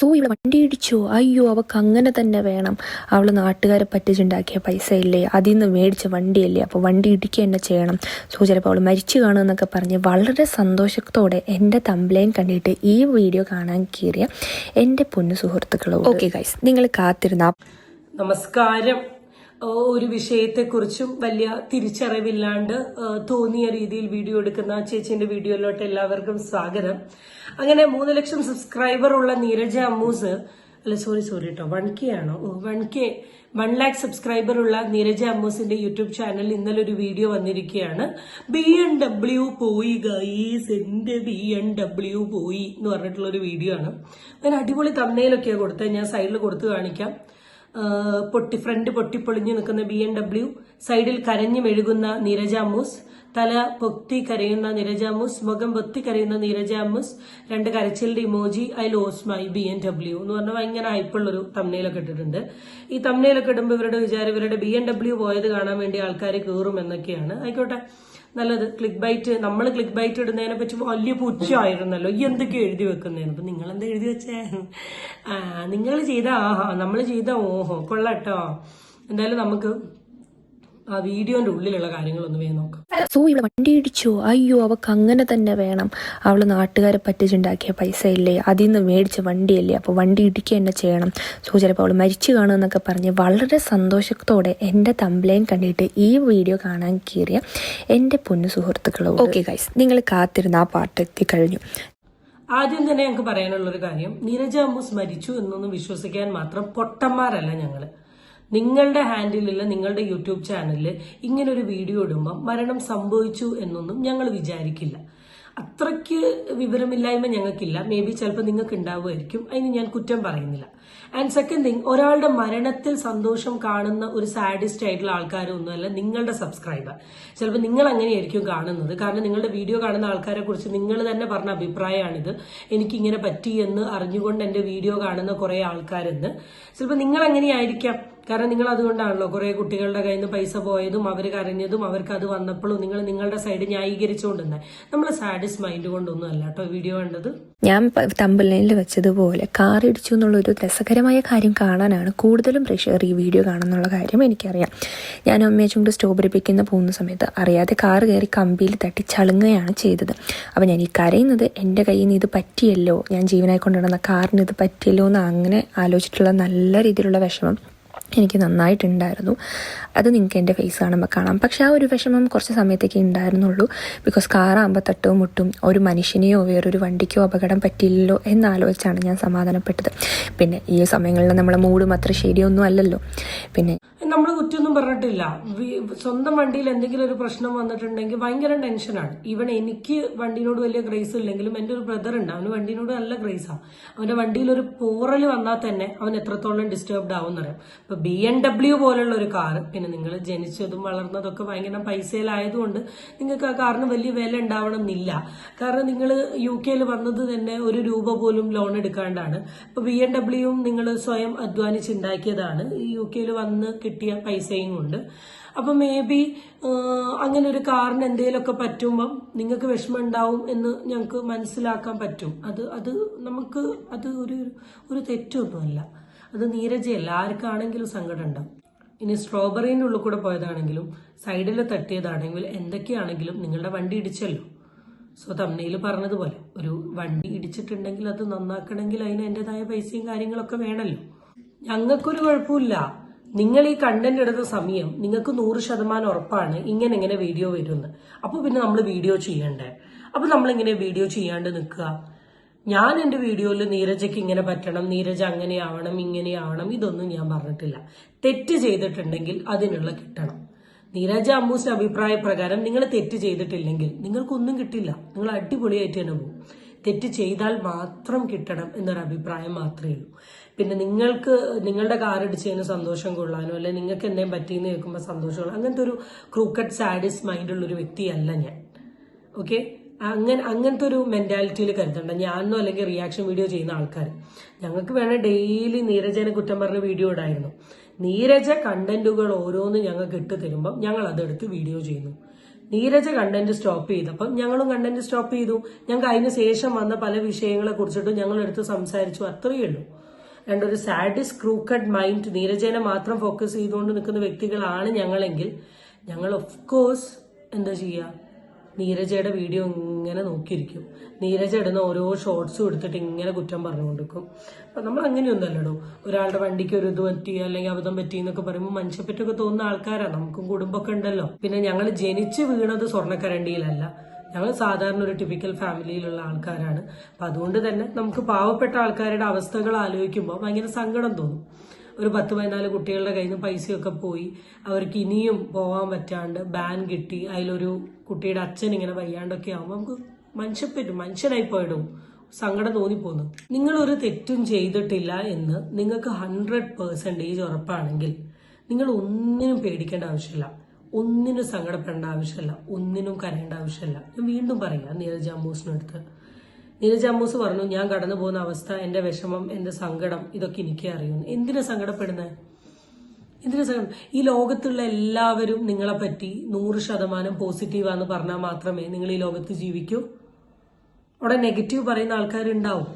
So ഇവിടെ വണ്ടി ഇടിച്ചോ? അയ്യോ അവക്ക് അങ്ങനെ തന്നെ വേണം. അവൾ നാട്ടുകാരെ പറ്റിച്ചുണ്ടാക്കിയ പൈസ ഇല്ലേ അതിൽ നിന്ന് മേടിച്ച വണ്ടിയല്ലേ? അപ്പോൾ വണ്ടി ഇടിക്കുക തന്നെ ചെയ്യണം. സോ ചിലപ്പോൾ അവൾ മരിച്ചു കാണുമെന്നൊക്കെ പറഞ്ഞ് വളരെ സന്തോഷത്തോടെ എന്റെ തമ്പ്ലൈൻ കണ്ടിട്ട് ഈ വീഡിയോ കാണാൻ കയറിയ എന്റെ പൊന്നു സുഹൃത്തുക്കളോ ഓക്കെ ഗൈസ് നിങ്ങൾ കാത്തിരുന്ന നമസ്കാരം. ഒരു വിഷയത്തെക്കുറിച്ചും വലിയ തിരിച്ചറിവില്ലാണ്ട് തോന്നിയ രീതിയിൽ വീഡിയോ എടുക്കുന്ന ചേച്ചിന്റെ വീഡിയോയിലോട്ട് എല്ലാവർക്കും സ്വാഗതം. അങ്ങനെ മൂന്ന് ലക്ഷം സബ്സ്ക്രൈബർ ഉള്ള നീരജ അമ്മൂസ് അല്ല സോറി സോറി കേട്ടോ വൺ കെ ആണോ? One K one lakh subscriber ഉള്ള നീരജ അമ്മൂസിന്റെ യൂട്യൂബ് ചാനലിൽ ഇന്നലെ ഒരു വീഡിയോ വന്നിരിക്കുകയാണ്. ബി എൻ ഡബ്ല്യു പോയി ഗൈസ് എന്റെ ബി എൻ ഡബ്ല്യു പോയി എന്ന് പറഞ്ഞിട്ടുള്ള ഒരു വീഡിയോ ആണ്. ഞാൻ അടിപൊളി തമ്മയിലൊക്കെയാണ് കൊടുത്തത്. ഞാൻ സൈഡിൽ കൊടുത്തു കാണിക്കാം. പൊട്ടി ഫ്രണ്ട് പൊട്ടിപ്പൊളിഞ്ഞു നിൽക്കുന്ന ബി എം ഡബ്ല്യു സൈഡിൽ കരഞ്ഞു മെഴുകുന്ന നീരജാമൂസ് തല പൊത്തി കരയുന്ന നീരജാമൂസ് മുഖം പൊത്തി കരയുന്ന നീരജാമൂസ് രണ്ട് കരച്ചിലിന്റെ emoji I lose my B N W എന്ന് പറഞ്ഞാൽ ഭയങ്കര ഹൈപ്പുള്ളൊരു തമ്മനയിലൊക്കെ ഇട്ടിട്ടുണ്ട്. ഈ തമ്മനയിലൊക്കെ ഇടുമ്പോൾ ഇവരുടെ വിചാരം ഇവരുടെ ബി എൻ ഡബ്ല്യു പോയത് കാണാൻ വേണ്ടി ആൾക്കാർ കയറും എന്നൊക്കെയാണ്. ആയിക്കോട്ടെ. നല്ലത്. ക്ലിക്ക് ബൈറ്റ് നമ്മൾ ക്ലിക്ക് ബൈറ്റ് ഇടുന്നതിനെ പറ്റി വലിയ പുച്ഛമായിരുന്നല്ലോ. ഈ എന്തൊക്കെ എഴുതി വെക്കുന്നതിന് അപ്പൊ നിങ്ങൾ എന്താ എഴുതി വെച്ചേ? നിങ്ങൾ ചെയ്ത ആഹാ നമ്മൾ ചെയ്ത ഓഹോ കൊള്ളട്ടോ. എന്തായാലും നമുക്ക് ആ വീഡിയോന്റെ ഉള്ളിലുള്ള കാര്യങ്ങൾ ഒന്ന് വേഗം നോക്കാം. സോ ഇവിടെ വണ്ടി ഇടിച്ചോ. അയ്യോ അവക്ക് അങ്ങനെ തന്നെ വേണം. അവൾ നാട്ടുകാരെ പറ്റിച്ചുണ്ടാക്കിയ പൈസ ഇല്ലേ അതിൽ നിന്ന് മേടിച്ച വണ്ടിയല്ലേ? അപ്പോൾ വണ്ടി ഇടിക്കുക തന്നെ ചെയ്യണം. സോ ചിലപ്പോൾ അവൾ മരിച്ചു കാണുമെന്നൊക്കെ പറഞ്ഞ് വളരെ സന്തോഷത്തോടെ എന്റെ തമ്പ്ലൈൻ കണ്ടിട്ട് ഈ വീഡിയോ കാണാൻ കയറിയ എന്റെ പൊന്നു സുഹൃത്തുക്കളോ ഓക്കെ ഗൈസ് നിങ്ങൾ കാത്തിരുന്ന ആ പാട്ട് എത്തിക്കഴിഞ്ഞു ആദ്യം തന്നെ ഞങ്ങൾക്ക് പറയാനുള്ള ഒരു കാര്യം നീരജ അമ്മൂസ് മരിച്ചു എന്നൊന്നും വിശ്വസിക്കാൻ മാത്രം പൊട്ടന്മാരല്ല ഞങ്ങൾ. നിങ്ങളുടെ ഹാൻഡിലുള്ള നിങ്ങളുടെ യൂട്യൂബ് ചാനലിൽ ഇങ്ങനെ ഒരു വീഡിയോ ഇടുമ്പോൾ മരണം സംഭവിച്ചു എന്നൊന്നും ഞങ്ങൾ വിചാരിക്കില്ല. അത്രയ്ക്ക് വിവരമില്ലായ്മ ഞങ്ങൾക്കില്ല. മേ ബി ചിലപ്പോൾ നിങ്ങൾക്ക് ഉണ്ടാവുമായിരിക്കും അതിന് ഞാൻ കുറ്റം പറയുന്നില്ല. ആൻഡ് സെക്കൻഡ് തിങ് ഒരാളുടെ മരണത്തിൽ സന്തോഷം കാണുന്ന ഒരു സാഡിസ്റ്റ് ആയിട്ടുള്ള ആൾക്കാരൊന്നുമല്ല നിങ്ങളുടെ സബ്സ്ക്രൈബർ ചിലപ്പോൾ നിങ്ങൾ അങ്ങനെയായിരിക്കും കാണുന്നത്. കാരണം നിങ്ങളുടെ വീഡിയോ കാണുന്ന ആൾക്കാരെ കുറിച്ച് നിങ്ങൾ തന്നെ പറഞ്ഞ അഭിപ്രായമാണിത്. എനിക്കിങ്ങനെ പറ്റി എന്ന് അറിഞ്ഞുകൊണ്ട് എന്റെ വീഡിയോ കാണുന്ന കുറെ ആൾക്കാരെന്ന് ചിലപ്പോൾ നിങ്ങൾ അങ്ങനെയായിരിക്കാം. കാരണം നിങ്ങൾ അതുകൊണ്ടാണല്ലോ കുറെ കുട്ടികളുടെ കയ്യിൽ നിന്ന് പൈസ പോയതും അവർ കരഞ്ഞതും അവർക്ക് അത് വന്നപ്പോഴും നിങ്ങൾ നിങ്ങളുടെ സൈഡ് ന്യായീകരിച്ചുകൊണ്ടിരുന്നത് നമ്മൾ സാഡിസ് മൈൻഡ് കൊണ്ടൊന്നും അല്ല കേട്ടോ വീഡിയോ കണ്ടത്. ഞാൻ തമ്പിലൈനിൽ വെച്ചതുപോലെ കാർ ഇടിച്ചു എന്നുള്ളൊരു രസകരമായ കാര്യം കാണാനാണ് കൂടുതലും പ്രേക്ഷകർ ഈ വീഡിയോ കാണുന്നുള്ള കാര്യം എനിക്കറിയാം. ഞാൻ അമ്മയെ ചുണ്ട് സ്ട്രോബെറി പിക്കുന്ന പോകുന്ന സമയത്ത് അറിയാതെ കാർ കയറി കമ്പിയിൽ തട്ടി ചളുങ്ങുകയാണ് ചെയ്തത്. അപ്പോൾ ഞാൻ ഈ കരയുന്നത് എന്റെ കയ്യിൽ നിന്ന് ഇത് പറ്റിയല്ലോ? ഞാൻ ജീവനായി കൊണ്ടുവന്ന കാറിന് ഇത് പറ്റിയല്ലോ എന്ന് അങ്ങനെ ആലോചിച്ചിട്ടുള്ള നല്ല രീതിയിലുള്ള വിഷമം എനിക്ക് നന്നായിട്ടുണ്ടായിരുന്നു. അത് നിങ്ങൾക്ക് എന്റെ ഫേസ് കാണുമ്പോൾ കാണാം. പക്ഷെ ആ ഒരു വിഷമം കുറച്ച് സമയത്തേക്ക് ഉണ്ടായിരുന്നുള്ളൂ. ബിക്കോസ് കാറാകുമ്പോൾ തട്ടവും മുട്ടും ഒരു മനുഷ്യനെയോ വേറൊരു വണ്ടിക്കോ അപകടം പറ്റില്ലല്ലോ എന്നാലോചിച്ചാണ് ഞാൻ സമാധാനപ്പെട്ടത്. പിന്നെ ഈ സമയങ്ങളിൽ നമ്മളെ മൂഡും അത്ര ശരിയൊന്നും അല്ലല്ലോ. പിന്നെ കുറ്റമൊന്നും പറഞ്ഞിട്ടില്ല. സ്വന്തം വണ്ടിയിൽ എന്തെങ്കിലും ഒരു പ്രശ്നം വന്നിട്ടുണ്ടെങ്കിൽ ഭയങ്കര ടെൻഷനാണ് ഈവൻ എനിക്ക് വണ്ടിനോട് വലിയ ഗ്രേസ് ഇല്ലെങ്കിലും എന്റെ ഒരു ബ്രദർ ഉണ്ട്. അവന് വണ്ടിനോട് നല്ല ഗ്രേസാണ് അവന്റെ വണ്ടിയിൽ ഒരു പോറൽ വന്നാൽ തന്നെ അവൻ എത്രത്തോളം ഡിസ്റ്റർബ്ഡ് ആവും എന്നറിയാം ഇപ്പൊ ബി എം ഡബ്ല്യു പോലുള്ള ഒരു കാർ പിന്നെ നിങ്ങൾ ജനിച്ചതും വളർന്നതൊക്കെ ഭയങ്കര പൈസയിലായതുകൊണ്ട് നിങ്ങൾക്ക് ആ കാറിന് വലിയ വില ഉണ്ടാവണം എന്നില്ല കാരണം നിങ്ങൾ യു കെയിൽ വന്നത് തന്നെ ഒരു രൂപ പോലും ലോൺ എടുക്കാണ്ടാണ്. ഇപ്പൊ ബി എം ഡബ്ല്യുവും നിങ്ങൾ സ്വയം അധ്വാനിച്ചുണ്ടാക്കിയതാണ്. ഈ യു കെയിൽ വന്ന് കിട്ടിയ പൈസയും കൊണ്ട്. അപ്പൊ മേ ബി അങ്ങനെ ഒരു കാറിന് എന്തെങ്കിലുമൊക്കെ പറ്റുമ്പം നിങ്ങൾക്ക് വിഷമം ഉണ്ടാവും എന്ന് ഞങ്ങൾക്ക് മനസ്സിലാക്കാൻ പറ്റും. അത് അത് നമുക്ക് അത് ഒരു ഒരു തെറ്റൊന്നുമല്ല. അത് നീരജയല്ല. ആർക്കാണെങ്കിലും സങ്കടം ഉണ്ടാവും. ഇനി സ്ട്രോബെറീന്റെ ഉള്ളിൽ കൂടെ പോയതാണെങ്കിലും സൈഡിൽ തട്ടിയതാണെങ്കിലും എന്തൊക്കെയാണെങ്കിലും നിങ്ങളുടെ വണ്ടി ഇടിച്ചല്ലോ. സോ തമ്മയിൽ പറഞ്ഞതുപോലെ ഒരു വണ്ടി ഇടിച്ചിട്ടുണ്ടെങ്കിൽ അത് നന്നാക്കണമെങ്കിൽ അതിന് അതിന്റെതായ പൈസയും കാര്യങ്ങളൊക്കെ വേണമല്ലോ. ഞങ്ങൾക്കൊരു കുഴപ്പമില്ല. നിങ്ങൾ ഈ കണ്ടന്റ് ഇടുന്ന സമയം നിങ്ങൾക്ക് നൂറ് ശതമാനം ഉറപ്പാണ് ഇങ്ങനെ ഇങ്ങനെ വീഡിയോ വരുമെന്ന് അപ്പോൾ പിന്നെ നമ്മൾ വീഡിയോ ചെയ്യണ്ടേ? അപ്പോൾ നമ്മളിങ്ങനെ വീഡിയോ ചെയ്യാണ്ട് നിൽക്കുക. ഞാൻ എന്റെ വീഡിയോയിൽ നീരജയ്ക്ക് ഇങ്ങനെ പറ്റണം നീരജ ഇങ്ങനെ ഇങ്ങനെയാവണം ഇതൊന്നും ഞാൻ പറഞ്ഞിട്ടില്ല. തെറ്റ് ചെയ്തിട്ടുണ്ടെങ്കിൽ അതിനുള്ള കിട്ടണം. നീരജ അമ്മൂസിന്റെ അഭിപ്രായ പ്രകാരം നിങ്ങൾ തെറ്റ് ചെയ്തിട്ടില്ലെങ്കിൽ നിങ്ങൾക്കൊന്നും കിട്ടില്ല. നിങ്ങൾ അടിപൊളിയായിട്ട് തന്നെ പോകും. തെറ്റ് ചെയ്താൽ മാത്രം കിട്ടണം എന്നൊരു അഭിപ്രായം മാത്രമേ ഉള്ളൂ. പിന്നെ നിങ്ങൾക്ക് നിങ്ങളുടെ കാർ അടിച്ചതിന് സന്തോഷം കൊള്ളാനോ അല്ലെങ്കിൽ നിങ്ങൾക്ക് എന്തെങ്കിലും പറ്റിയെന്ന് കേൾക്കുമ്പോൾ സന്തോഷം കൊള്ളാം അങ്ങനത്തെ ഒരു ക്രൂക്കറ്റ് സാഡിസ് മൈൻഡുള്ള ഒരു വ്യക്തിയല്ല ഞാൻ. ഓക്കെ അങ്ങനെ അങ്ങനത്തെ ഒരു മെന്റാലിറ്റിയിൽ കരുതണ്ട. ഞാനോ അല്ലെങ്കിൽ റിയാക്ഷൻ വീഡിയോ ചെയ്യുന്ന ആൾക്കാർ ഞങ്ങൾക്ക് വേണേൽ ഡെയിലി നീരജനെ കുറ്റം പറഞ്ഞ വീഡിയോ ഇടായിരുന്നു. നീരജ കണ്ടന്റുകൾ ഓരോന്ന് ഞങ്ങൾക്ക് ഇട്ട് തരുമ്പോൾ ഞങ്ങൾ അതെടുത്ത് വീഡിയോ ചെയ്യുന്നു. നീരജ കണ്ടന്റ് സ്റ്റോപ്പ് ചെയ്തപ്പം ഞങ്ങളും കണ്ടന്റ് സ്റ്റോപ്പ് ചെയ്തു. ഞങ്ങൾക്ക് അതിന് ശേഷം വന്ന പല വിഷയങ്ങളെ കുറിച്ചിട്ടും ഞങ്ങൾ എടുത്ത് സംസാരിച്ചു. അത്രയേ ഉള്ളൂ. ഒരു സാഡിസ് ക്രൂക്കഡ് മൈൻഡ് നീരജനെ മാത്രം ഫോക്കസ് ചെയ്തുകൊണ്ട് നിൽക്കുന്ന വ്യക്തികളാണ് ഞങ്ങളെങ്കിൽ ഞങ്ങൾ ഓഫ് കോഴ്സ് എന്താ ചെയ്യുക നീരജയുടെ വീഡിയോ ഇങ്ങനെ നോക്കിയിരിക്കും. നീരജ ഇടുന്ന ഓരോ ഷോർട്സും എടുത്തിട്ട് ഇങ്ങനെ കുറ്റം പറഞ്ഞുകൊണ്ടിരിക്കും. അപ്പൊ നമ്മൾ അങ്ങനെയൊന്നുമല്ലടോ. ഒരാളുടെ വണ്ടിക്ക് ഒരു ഇത് പറ്റി അല്ലെങ്കിൽ അബദ്ധം പറ്റി എന്നൊക്കെ പറയുമ്പോൾ മനുഷ്യപ്പറ്റൊക്കെ തോന്നുന്ന ആൾക്കാരാണ് നമുക്കും കുടുംബമൊക്കെ ഉണ്ടല്ലോ. പിന്നെ ഞങ്ങൾ ജനിച്ച് വീണത് സ്വർണക്കരണ്ടിയിലല്ല. ഞങ്ങൾ സാധാരണ ഒരു ടിപ്പിക്കൽ ഫാമിലിയിലുള്ള ആൾക്കാരാണ്. അപ്പൊ അതുകൊണ്ട് തന്നെ നമുക്ക് പാവപ്പെട്ട ആൾക്കാരുടെ അവസ്ഥകൾ ആലോചിക്കുമ്പോൾ ഭയങ്കര സങ്കടം തോന്നും. ഒരു പത്ത് പതിനാല് കുട്ടികളുടെ കയ്യിൽ നിന്ന് പൈസയൊക്കെ പോയി. അവർക്ക് ഇനിയും പോകാൻ പറ്റാണ്ട് ബാൻ കിട്ടി. അതിലൊരു കുട്ടിയുടെ അച്ഛൻ ഇങ്ങനെ വയ്യാണ്ടൊക്കെ ആകുമ്പോൾ നമുക്ക് മനുഷ്യപ്പറ്റും മനുഷ്യനായി പോയിടും. സങ്കടം തോന്നിപ്പോന്നു. നിങ്ങൾ ഒരു തെറ്റും ചെയ്തിട്ടില്ല എന്ന് നിങ്ങൾക്ക് ഹൺഡ്രഡ് പേഴ്സന്റേജ് ഉറപ്പാണെങ്കിൽ നിങ്ങൾ ഒന്നിനും പേടിക്കേണ്ട ആവശ്യമില്ല. ഒന്നിനും സങ്കടപ്പെടേണ്ട ആവശ്യമില്ല. ഒന്നിനും കരയേണ്ട ആവശ്യമില്ല. ഞാൻ വീണ്ടും പറയാം. നീരജ് അമ്മൂസിനടുത്ത്. നീരജ് പറഞ്ഞു ഞാൻ കടന്നു പോകുന്ന അവസ്ഥ എന്റെ വിഷമം എന്റെ സങ്കടം ഇതൊക്കെ എനിക്കേ അറിയുന്നു. എന്തിനാ സങ്കടപ്പെടുന്നത്? എന്തിനാ സങ്കടം? ഈ ലോകത്തുള്ള എല്ലാവരും നിങ്ങളെ പറ്റി നൂറ് ശതമാനം പോസിറ്റീവാന്ന് പറഞ്ഞാൽ മാത്രമേ നിങ്ങൾ ഈ ലോകത്ത് ജീവിക്കൂ. അവിടെ നെഗറ്റീവ് പറയുന്ന ആൾക്കാരുണ്ടാവും.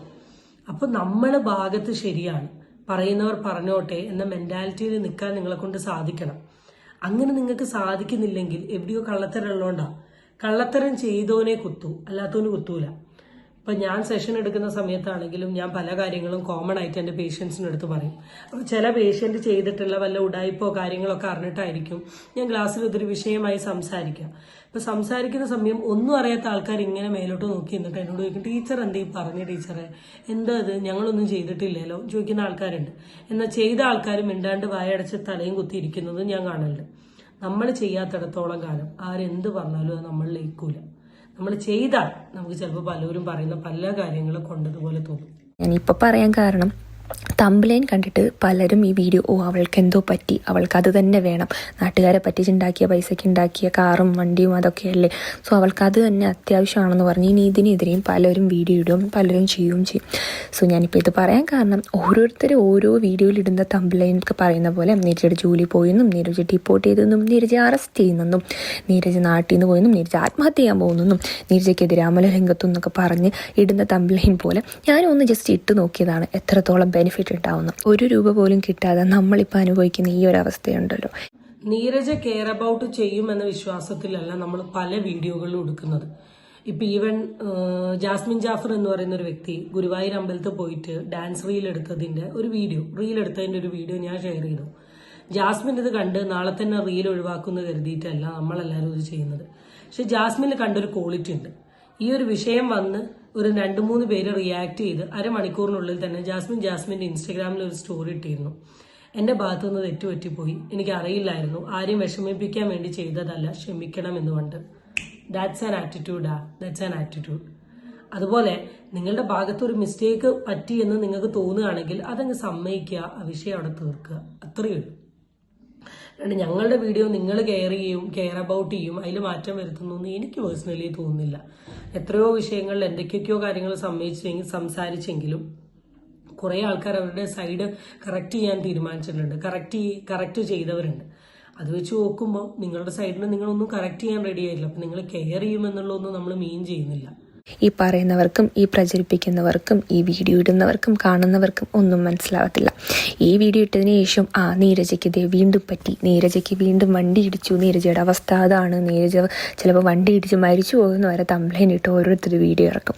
അപ്പൊ നമ്മളെ ഭാഗത്ത് ശരിയാണ്. പറയുന്നവർ പറഞ്ഞോട്ടെ എന്ന മെന്റാലിറ്റിയിൽ നിൽക്കാൻ നിങ്ങളെ കൊണ്ട് സാധിക്കണം. അങ്ങനെ നിങ്ങൾക്ക് സാധിക്കുന്നില്ലെങ്കിൽ എവിടെയോ കള്ളത്തരം ഉള്ളോണ്ടാ. കള്ളത്തരം ചെയ്തവനെ കുത്തു അല്ലാത്തവന് കുത്തൂല. ഇപ്പൊ ഞാൻ സെഷൻ എടുക്കുന്ന സമയത്താണെങ്കിലും ഞാൻ പല കാര്യങ്ങളും കോമൺ ആയിട്ട് എന്റെ പേഷ്യൻസിന് അടുത്ത് പറയും. അപ്പോൾ ചില പേഷ്യന്റ് ചെയ്തിട്ടുള്ള വല്ല ഉടായ്പോ കാര്യങ്ങളൊക്കെ അറിഞ്ഞിട്ടായിരിക്കും ഞാൻ ക്ലാസ്സിൽ ഇതൊരു വിഷയമായി സംസാരിക്കാം ഇപ്പം സംസാരിക്കുന്ന സമയം ഒന്നും അറിയാത്ത ആൾക്കാർ ഇങ്ങനെ മേലോട്ട് നോക്കി നിന്നിട്ട് എന്നോട് ചോദിക്കും ടീച്ചർ എന്തേ പറഞ്ഞു ടീച്ചറെ? എന്താ ഇത്? ഞങ്ങളൊന്നും ചെയ്തിട്ടില്ലല്ലോ. ചോദിക്കുന്ന ആൾക്കാരുണ്ട്. എന്നാൽ ചെയ്ത ആൾക്കാരും മിണ്ടാണ്ട് വായടച്ച് തലയും കുത്തിയിരിക്കുന്നത് ഞാൻ കാണലുണ്ട്. നമ്മൾ ചെയ്യാത്തിടത്തോളം കാലം ആരെന്ത് പറഞ്ഞാലും അത് നമ്മൾ ലയിക്കൂല നമ്മൾ ചെയ്താൽ നമുക്ക് ചിലപ്പോൾ പലരും പറയുന്ന പല കാര്യങ്ങളും കൊണ്ടതുപോലെ തോന്നും. ഞാനിപ്പോൾ പറയാൻ കാരണം തമ്പ്ലൈൻ കണ്ടിട്ട് പലരും ഈ വീഡിയോ ഓ അവൾക്ക് എന്തോ പറ്റി. അവൾക്ക് അത് തന്നെ വേണം. നാട്ടുകാരെ പറ്റിച്ചുണ്ടാക്കിയ പൈസയ്ക്ക് ഉണ്ടാക്കിയ കാറും വണ്ടിയും അതൊക്കെയല്ലേ. സോ അവൾക്ക് അത് തന്നെ അത്യാവശ്യമാണെന്ന് പറഞ്ഞ്. ഇനി ഇതിനെതിരെയും പലരും വീഡിയോ ഇടും പലരും ചെയ്യുകയും ചെയ്യും. സോ ഞാനിപ്പോൾ ഇത് പറയാൻ കാരണം ഓരോരുത്തർ ഓരോ വീഡിയോയിൽ ഇടുന്ന തമ്പ്ലൈൻ ഒക്കെ പറയുന്ന പോലെ നീരജയുടെ ജോലി പോയെന്നും നീരജ് ഡിപ്പോർട്ട് ചെയ്തെന്നും നീരജ് അറസ്റ്റ് ചെയ്യുന്നെന്നും നീരജ് നാട്ടിൽ നിന്ന് പോയെന്നും നീരജ് ആത്മഹത്യ ചെയ്യാൻ പോകുന്നെന്നും നീരജയ്ക്കെതിരെ അമലരംഗത്തും എന്നൊക്കെ പറഞ്ഞ് ഇടുന്ന തമ്പ്ലൈൻ പോലെ ഞാനും ഒന്ന് ജസ്റ്റ് ഇട്ട് നോക്കിയതാണ്. എത്രത്തോളം ബെനിഫിറ്റ് ഉണ്ടാവുന്നു. ഒരു രൂപ പോലും കിട്ടാതെ നമ്മളിപ്പോൾ അനുഭവിക്കുന്ന ഈ ഒരു അവസ്ഥയുണ്ടല്ലോ നീരജ കെയർ അബൌട്ട് ചെയ്യുമെന്ന വിശ്വാസത്തിലല്ല നമ്മൾ പല വീഡിയോകളിലും എടുക്കുന്നത്. ഇപ്പൊ ഈവൻ ജാസ്മിൻ ജാഫർ എന്ന് പറയുന്ന ഒരു വ്യക്തി ഗുരുവായൂർ അമ്പലത്തിൽ പോയിട്ട് ഡാൻസ് റീൽ എടുത്തതിന്റെ ഒരു വീഡിയോ റീൽ എടുത്തതിന്റെ ഒരു വീഡിയോ ഞാൻ ഷെയർ ചെയ്തു. ജാസ്മിൻ ഇത് കണ്ട് നാളെ തന്നെ റീൽ ഒഴിവാക്കുന്നു കരുതിയിട്ടല്ല നമ്മളെല്ലാവരും ഇത് ചെയ്യുന്നത്. പക്ഷെ ജാസ്മിന് കണ്ടൊരു ക്വാളിറ്റി ഉണ്ട്. ഈ ഒരു വിഷയം വന്ന് ഒരു രണ്ട് മൂന്ന് പേര് റിയാക്ട് ചെയ്ത് അരമണിക്കൂറിനുള്ളിൽ തന്നെ ജാസ്മിൻ ജാസ്മിന്റെ ഇൻസ്റ്റഗ്രാമിൽ ഒരു സ്റ്റോറി ഇട്ടിരുന്നു. എന്റെ ഭാഗത്തു നിന്ന് തെറ്റുപറ്റിപ്പോയി. എനിക്ക് അറിയില്ലായിരുന്നു. ആരെയും വിഷമിപ്പിക്കാൻ വേണ്ടി ചെയ്തതല്ല ക്ഷമിക്കണം എന്നുകൊണ്ട്. ദാറ്റ്സ് ആൻ ആറ്റിറ്റ്യൂഡാ ദാറ്റ്സ് ആൻ ആറ്റിറ്റ്യൂഡ് അതുപോലെ നിങ്ങളുടെ ഭാഗത്ത് ഒരു മിസ്റ്റേക്ക് പറ്റി എന്ന് നിങ്ങൾക്ക് തോന്നുകയാണെങ്കിൽ അതങ്ങ് സമ്മതിക്കുക. ആ വിഷയം അവിടെ തീർക്കുക. അത്രയേ ഉള്ളൂ. അല്ലാണ്ട് ഞങ്ങളുടെ വീഡിയോ നിങ്ങൾ കെയർ ചെയ്യും കെയർ അബൌട്ട് ചെയ്യും അതിൽ മാറ്റം വരുത്തുന്നു എന്ന് എനിക്ക് പേഴ്സണലി തോന്നുന്നില്ല. എത്രയോ വിഷയങ്ങളിൽ എന്തൊക്കെയൊക്കെയോ കാര്യങ്ങൾ സമ്മതിച്ചെങ്കിൽ സംസാരിച്ചെങ്കിലും കുറേ ആൾക്കാർ അവരുടെ സൈഡ് കറക്റ്റ് ചെയ്യാൻ തീരുമാനിച്ചിട്ടുണ്ട്. കറക്റ്റ് കറക്റ്റ് ചെയ്തവരുണ്ട്. അത് വെച്ച് നോക്കുമ്പോൾ നിങ്ങളുടെ സൈഡിൽ നിങ്ങളൊന്നും കറക്റ്റ് ചെയ്യാൻ റെഡി ആയില്ല അപ്പം നിങ്ങൾ കെയർ ചെയ്യുമെന്നുള്ളതൊന്നും നമ്മൾ മീൻ ചെയ്യുന്നില്ല. ഈ പറയുന്നവർക്കും ഈ പ്രചരിപ്പിക്കുന്നവർക്കും ഈ വീഡിയോ ഇടുന്നവർക്കും കാണുന്നവർക്കും ഒന്നും മനസ്സിലാവത്തില്ല. ഈ വീഡിയോ ഇട്ടതിന് ശേഷം ആ നീരജയ്ക്ക് ഇതേ വീണ്ടും പറ്റി. നീരജയ്ക്ക് വീണ്ടും വണ്ടി ഇടിച്ചു. നീരജയുടെ അവസ്ഥ അതാണ്. നീരജ ചിലപ്പോൾ വണ്ടി ഇടിച്ച് മരിച്ചു പോകുന്ന വരെ തമ്പ്ലൈൻ ഇട്ട് ഓരോരുത്തർ വീഡിയോ ഇറക്കും.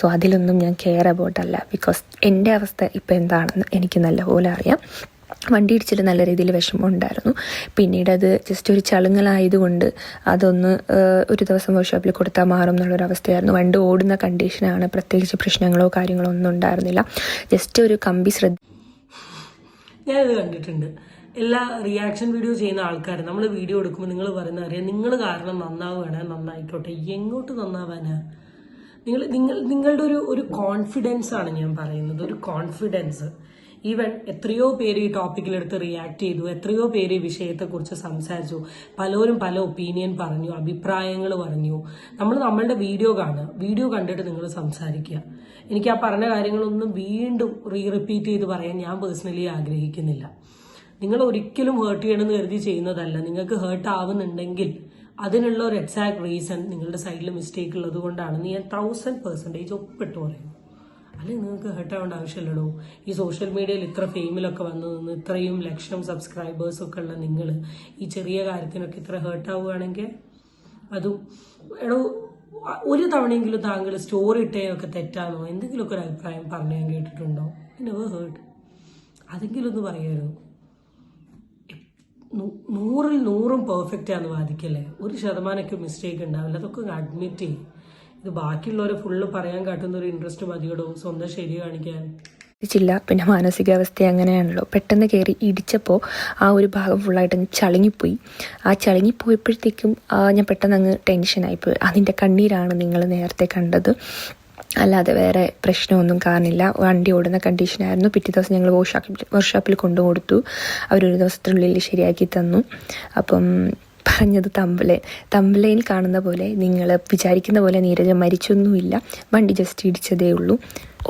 സോ അതിലൊന്നും ഞാൻ കെയർ അബൌട്ട് അല്ല. ബിക്കോസ് എന്റെ അവസ്ഥ ഇപ്പോൾ എന്താണെന്ന് എനിക്ക് നല്ലപോലെ അറിയാം. വണ്ടി ഇടിച്ചിട്ട് നല്ല രീതിയിൽ വിഷമം ഉണ്ടായിരുന്നു. പിന്നീട് അത് ജസ്റ്റ് ഒരു ചളുങ്ങലായതുകൊണ്ട് അതൊന്ന് ഒരു ദിവസം വർക്ക്ഷോപ്പിൽ കൊടുത്താൽ മാറും എന്നുള്ളൊരവസ്ഥയായിരുന്നു വണ്ടി ഓടുന്ന കണ്ടീഷനാണ് പ്രത്യേകിച്ച് പ്രശ്നങ്ങളോ കാര്യങ്ങളോ ഒന്നും ഉണ്ടായിരുന്നില്ല. ജസ്റ്റ് ഒരു കമ്പി ശ്രദ്ധ ഞാനിത് കണ്ടിട്ടുണ്ട്. എല്ലാ റിയാക്ഷൻ വീഡിയോ ചെയ്യുന്ന ആൾക്കാർ നമ്മൾ വീഡിയോ എടുക്കുമ്പോൾ നിങ്ങൾ പറയുന്ന അറിയാം നിങ്ങൾ കാരണം നന്നാവുകയാണ് നന്നായിക്കോട്ടെ എങ്ങോട്ട് നന്നാവാനാ? നിങ്ങൾ നിങ്ങൾ നിങ്ങളുടെ ഒരു ഒരു കോൺഫിഡൻസ് ആണ് ഞാൻ പറയുന്നത് ഒരു കോൺഫിഡൻസ് ഈവൻ എത്രയോ പേര് ഈ ടോപ്പിക്കിലെടുത്ത് റിയാക്ട് ചെയ്തു എത്രയോ പേര് ഈ വിഷയത്തെക്കുറിച്ച് സംസാരിച്ചു പലരും പല ഒപ്പീനിയൻ പറഞ്ഞു അഭിപ്രായങ്ങൾ പറഞ്ഞു. നമ്മൾ നമ്മളുടെ വീഡിയോ കാണുക വീഡിയോ കണ്ടിട്ട് നിങ്ങൾ സംസാരിക്കുക. എനിക്ക് ആ പറഞ്ഞ കാര്യങ്ങളൊന്നും വീണ്ടും റീ റിപ്പീറ്റ് ചെയ്ത് പറയാൻ ഞാൻ പേഴ്സണലി ആഗ്രഹിക്കുന്നില്ല. നിങ്ങൾ ഒരിക്കലും ഹേർട്ട് ചെയ്യണമെന്ന് കരുതി ചെയ്യുന്നതല്ല. നിങ്ങൾക്ക് ഹേർട്ട് ആവുന്നുണ്ടെങ്കിൽ അതിനുള്ള ഒരു എക്സാക്ട് റീസൺ നിങ്ങളുടെ സൈഡിൽ മിസ്റ്റേക്ക് ഉള്ളത് കൊണ്ടാണെന്ന് ഞാൻ തൗസൻഡ് പെർസെന്റേജ് ഒപ്പിട്ട് പറയും. അല്ലെങ്കിൽ നിങ്ങൾക്ക് ഹേർട്ട് ആവേണ്ട ആവശ്യമില്ലടോ? ഈ സോഷ്യൽ മീഡിയയിൽ ഇത്ര ഫെയിമിലൊക്കെ വന്നു നിന്ന് ഇത്രയും ലക്ഷം സബ്സ്ക്രൈബേഴ്സ് ഒക്കെ ഉള്ള നിങ്ങൾ ഈ ചെറിയ കാര്യത്തിനൊക്കെ ഇത്ര ഹേർട്ട് ആവുകയാണെങ്കിൽ അതും എടോ ഒരു തവണയെങ്കിലും താങ്കൾ സ്റ്റോറി ഇട്ടേയൊക്കെ തെറ്റാണോ? എന്തെങ്കിലുമൊക്കെ ഒരു അഭിപ്രായം പറഞ്ഞു ഞാൻ കേട്ടിട്ടുണ്ടോ? നെവർ ഹേർട്ട് അതെങ്കിലും ഒന്ന് പറയുമായിരുന്നു നൂറിൽ നൂറും പെർഫെക്റ്റ് ആണെന്ന് വാദിക്കല്ലേ? ഒരു ശതമാനമൊക്കെ മിസ്റ്റേക്ക് ഉണ്ടാവില്ല. അതൊക്കെ അഡ്മിറ്റ് ചെയ്യും. ഇത് ബാക്കിയുള്ളവരെ ഫുള്ള് പറയാൻ കാട്ടുന്ന ഒരു ഇൻട്രസ്റ്റ് മതിയോടോ? സ്വന്തം ശരി കാണിക്കാൻ. ചില്ല പിന്നെ മാനസികാവസ്ഥ അങ്ങനെയാണല്ലോ. പെട്ടെന്ന് കയറി ഇടിച്ചപ്പോൾ ആ ഒരു ഭാഗം ഫുള്ളായിട്ട് അങ്ങ് ചളിങ്ങിപ്പോയി. ആ ചളിങ്ങിപ്പോയപ്പോഴത്തേക്കും ഞാൻ പെട്ടെന്ന് അങ്ങ് ടെൻഷനായിപ്പോയി അതിന്റെ കണ്ണീരാണ് നിങ്ങൾ നേരത്തെ കണ്ടത്. അല്ലാതെ വേറെ പ്രശ്നമൊന്നും കാണില്ല. വണ്ടി ഓടുന്ന കണ്ടീഷനായിരുന്നു പിറ്റേ ദിവസം ഞങ്ങൾ വർക്ക്ഷോപ്പിൽ വർക്ക്ഷോപ്പിൽ കൊണ്ടു കൊടുത്തു അവരൊരു ദിവസത്തിനുള്ളിൽ ശരിയാക്കി തന്നു. അപ്പം പറഞ്ഞത് തമ്പലൈൻ തമ്പലൈൻ കാണുന്ന പോലെ നിങ്ങൾ വിചാരിക്കുന്ന പോലെ നീരജ മരിച്ചൊന്നുമില്ല. വണ്ടി ജസ്റ്റ് ഇടിച്ചതേ ഉള്ളൂ.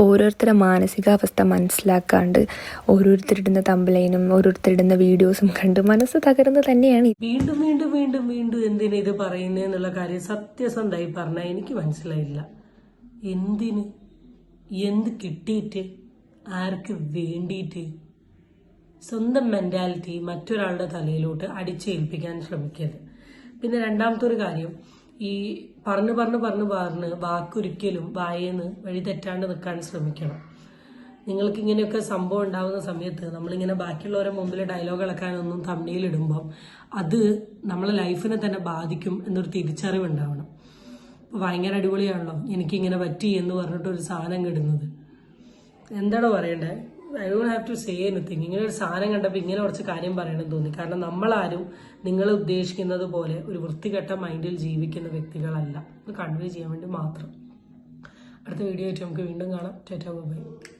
ഓരോരുത്തരുടെ മാനസികാവസ്ഥ മനസ്സിലാക്കാണ്ട് ഓരോരുത്തരിടുന്ന തമ്പലൈനും ഓരോരുത്തരിടുന്ന വീഡിയോസും കണ്ട് മനസ്സ് തകർന്ന് തന്നെയാണ് വീണ്ടും വീണ്ടും വീണ്ടും വീണ്ടും എന്തിനാ ഇത് പറയുന്നതെന്നുള്ള കാര്യം സത്യസന്ധമായി പറഞ്ഞാൽ എനിക്ക് മനസ്സിലായില്ല. എന്തിന്? എന്ത് കിട്ടിയിട്ട്? ആർക്ക് വേണ്ടിയിട്ട്? സ്വന്തം മെന്റാലിറ്റി മറ്റൊരാളുടെ തലയിലോട്ട് അടിച്ചേൽപ്പിക്കാൻ ശ്രമിക്കരുത്. പിന്നെ രണ്ടാമത്തെ ഒരു കാര്യം ഈ പറഞ്ഞു പറഞ്ഞു പറഞ്ഞു പറഞ്ഞ് വാക്കൊരിക്കലും വായേന്ന് വഴി തെറ്റാണ്ട് നിൽക്കാൻ ശ്രമിക്കണം. നിങ്ങൾക്ക് ഇങ്ങനെയൊക്കെ സംഭവം ഉണ്ടാകുന്ന സമയത്ത് നമ്മളിങ്ങനെ ബാക്കിയുള്ളവരെ മുമ്പിൽ ഡയലോഗ് ഇളക്കാനൊന്നും തമ്മിലിടുമ്പം അത് നമ്മളെ ലൈഫിനെ തന്നെ ബാധിക്കും എന്നൊരു തിരിച്ചറിവ് ഉണ്ടാവണം. ഭയങ്കര അടിപൊളിയാണല്ലോ എനിക്കിങ്ങനെ പറ്റി എന്ന് പറഞ്ഞിട്ട് ഒരു സാധനം കിടുന്നത് എന്താണോ പറയണ്ടേ? I don't have to say anything ഇങ്ങനെ ഒരു സാധനം കണ്ടപ്പോൾ ഇങ്ങനെ കുറച്ച് കാര്യം പറയണം തോന്നി. കാരണം നമ്മളാരും നിങ്ങൾ ഉദ്ദേശിക്കുന്നത് പോലെ ഒരു വൃത്തികെട്ട മൈൻഡിൽ ജീവിക്കുന്ന വ്യക്തികളല്ല. ഇത് കൺവേ ചെയ്യാൻ വേണ്ടി മാത്രം. അടുത്ത വീഡിയോ ആയിട്ട് നമുക്ക് വീണ്ടും കാണാം. Tata bye